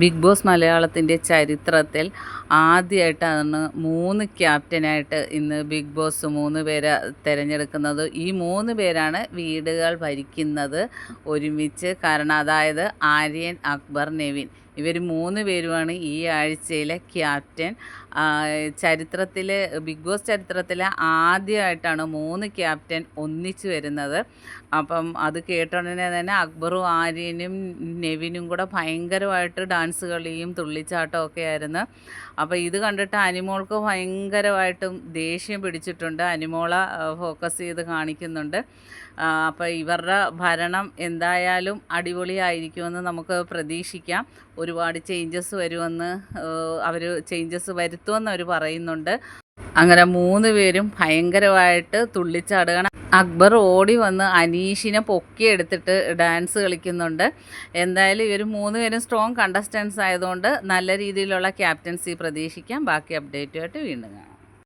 Big boss മലയാളത്തിന്റെ ചരിത്രത്തിൽ ആദ്യമായിട്ടാണ് മൂന്ന് ക്യാപ്റ്റനായിട്ട് ഇന്ന് ബിഗ് ബോസ് മൂന്ന് പേരെ തിരഞ്ഞെടുക്കുന്നത്. ഈ മൂന്ന് പേരാണ് വീടുകൾ ഭരിക്കുന്നത് ഒരുമിച്ച്. കാരണം അതായത് ആര്യൻ അക്ബർ നെവിൻ. ഇവർ മൂന്ന് പേരുമാണ് ഈ ആഴ്ചയിലെ ക്യാപ്റ്റൻ. ചരിത്രത്തിൽ ബിഗ് ബോസ് ചരിത്രത്തിൽ ആദ്യമായിട്ടാണ് മൂന്ന് ക്യാപ്റ്റൻ ഒന്നിച്ചു വരുന്നത്. അപ്പം അത് കേട്ടോടനെ തന്നെ അക്ബറും ആര്യനും നെവിനും കൂടെ ഭയങ്കരമായിട്ട് ഡാൻസ് കളിയും തുള്ളിച്ചാട്ടവും ഒക്കെ ആയിരുന്നു. അപ്പോൾ ഇത് കണ്ടിട്ട് അനിമോൾക്ക് ഭയങ്കരമായിട്ടും ദേഷ്യം പിടിച്ചിട്ടുണ്ട്. അനിമോള ഫോക്കസ് ചെയ്ത് കാണിക്കുന്നുണ്ട്. അപ്പോൾ ഇവരുടെ ഭരണം എന്തായാലും അടിപൊളിയായിരിക്കുമെന്ന് നമുക്ക് പ്രതീക്ഷിക്കാം. ഒരുപാട് ചേഞ്ചസ് വരുമെന്ന് അവർ ചേഞ്ചസ് വരുത്തുമെന്ന് അവർ പറയുന്നുണ്ട്. അങ്ങനെ മൂന്ന് പേരും ഭയങ്കരമായിട്ട് തുള്ളിച്ചാടുകയാണ്. അക്ബർ ഓടി വന്ന് അനീഷിനെ പൊക്കിയെടുത്തിട്ട് ഡാൻസ് കളിക്കുന്നുണ്ട്. എന്തായാലും ഇവർ മൂന്ന് പേരും സ്ട്രോങ് കണ്ടസ്റ്റൻസ് ആയതുകൊണ്ട് നല്ല രീതിയിലുള്ള ക്യാപ്റ്റൻസി പ്രതീക്ഷിക്കാം. ബാക്കി അപ്ഡേറ്റുമായിട്ട് വീണ്ടും കാണാം.